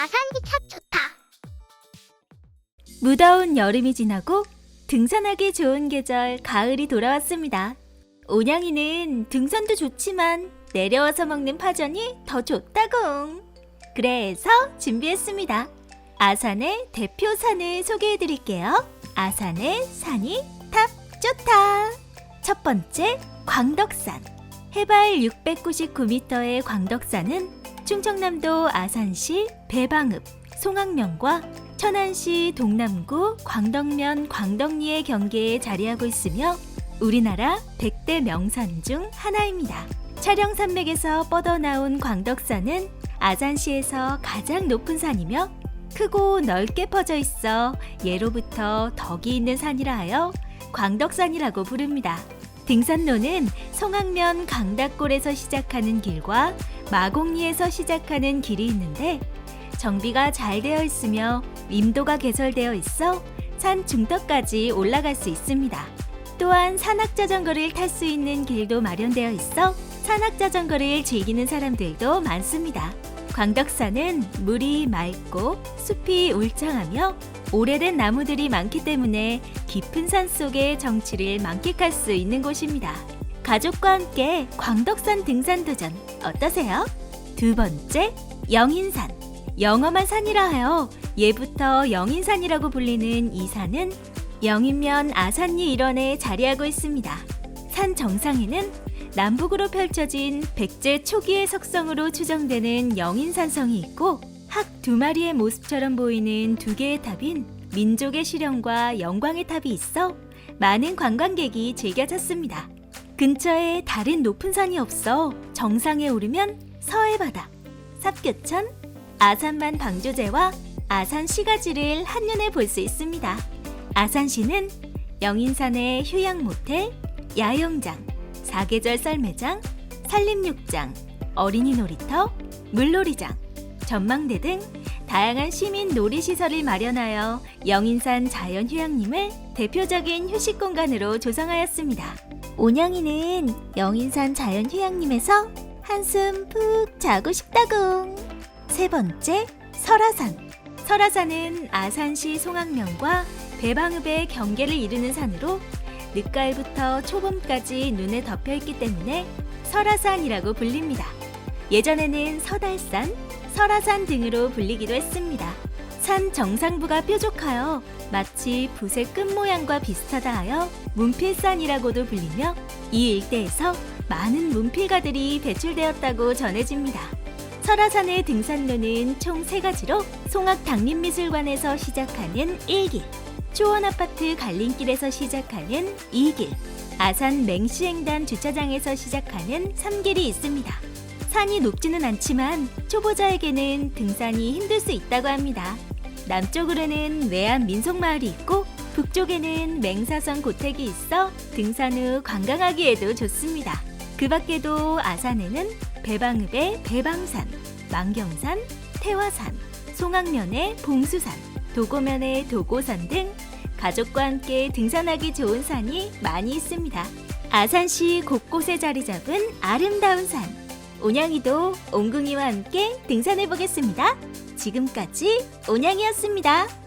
아산이 참 좋다. 무더운 여름이 지나고 등산하기 좋은 계절 가을이 돌아왔습니다. 온양이는 등산도 좋지만 내려와서 먹는 파전이 더 좋다공. 그래서 준비했습니다. 아산의 대표 산을 소개해 드릴게요. 아산의 산이 탑 좋다. 첫 번째, 광덕산. 해발 699m의 광덕산은 충청남도 아산시 배방읍, 송악면과 천안시 동남구 광덕면 광덕리의 경계에 자리하고 있으며 우리나라 100대 명산 중 하나입니다. 촬영 산맥에서 뻗어나온 광덕산은 아산시에서 가장 높은 산이며 크고 넓게 퍼져 있어 예로부터 덕이 있는 산이라 하여 광덕산이라고 부릅니다. 등산로는 송악면 강닭골에서 시작하는 길과 마곡리에서 시작하는 길이 있는데 정비가 잘 되어 있으며 임도가 개설되어 있어 산 중턱까지 올라갈 수 있습니다. 또한 산악 자전거를 탈 수 있는 길도 마련되어 있어 산악 자전거를 즐기는 사람들도 많습니다. 광덕산은 물이 맑고 숲이 울창하며 오래된 나무들이 많기 때문에 깊은 산 속의 정취를 만끽할 수 있는 곳입니다. 가족과 함께 광덕산 등산 도전 어떠세요? 두 번째, 영인산. 영험한 산이라 하여 예부터 영인산이라고 불리는 이 산은 영인면 아산리 일원에 자리하고 있습니다. 산 정상에는 남북으로 펼쳐진 백제 초기의 석성으로 추정되는 영인산성이 있고 학 두 마리의 모습처럼 보이는 두 개의 탑인 민족의 시령과 영광의 탑이 있어 많은 관광객이 즐겨 찾습니다. 근처에 다른 높은 산이 없어 정상에 오르면 서해바다, 삽교천, 아산만 방조제와 아산 시가지를 한눈에 볼 수 있습니다. 아산시는 영인산의 휴양 모텔, 야영장, 사계절 썰매장, 산림욕장, 어린이 놀이터, 물놀이장, 전망대 등 다양한 시민 놀이시설을 마련하여 영인산 자연휴양림을 대표적인 휴식 공간으로 조성하였습니다. 온양이는 영인산 자연휴양림에서 한숨 푹 자고 싶다공. 세 번째, 설화산. 설화산은 아산시 송악면과 배방읍의 경계를 이루는 산으로 늦가을부터 초봄까지 눈에 덮여 있기 때문에 설화산이라고 불립니다. 예전에는 서달산, 설화산 등으로 불리기도 했습니다. 산 정상부가 뾰족하여 마치 붓의 끝 모양과 비슷하다 하여 문필산이라고도 불리며 이 일대에서 많은 문필가들이 배출되었다고 전해집니다. 설화산의 등산로는 총 세가지로 송악 당림미술관에서 시작하는 1길, 초원아파트 갈림길에서 시작하는 2길, 아산 맹시행단 주차장에서 시작하는 3길이 있습니다. 산이 높지는 않지만 초보자에게는 등산이 힘들 수 있다고 합니다. 남쪽으로는 외암 민속마을이 있고 북쪽에는 맹사선 고택이 있어 등산 후 관광하기에도 좋습니다. 그 밖에도 아산에는 배방읍의 배방산, 만경산, 태화산, 송악면의 봉수산, 도고면의 도고산 등 가족과 함께 등산하기 좋은 산이 많이 있습니다. 아산시 곳곳에 자리 잡은 아름다운 산. 온양이도 옹궁이와 함께 등산해 보겠습니다. 지금까지 온양이었습니다.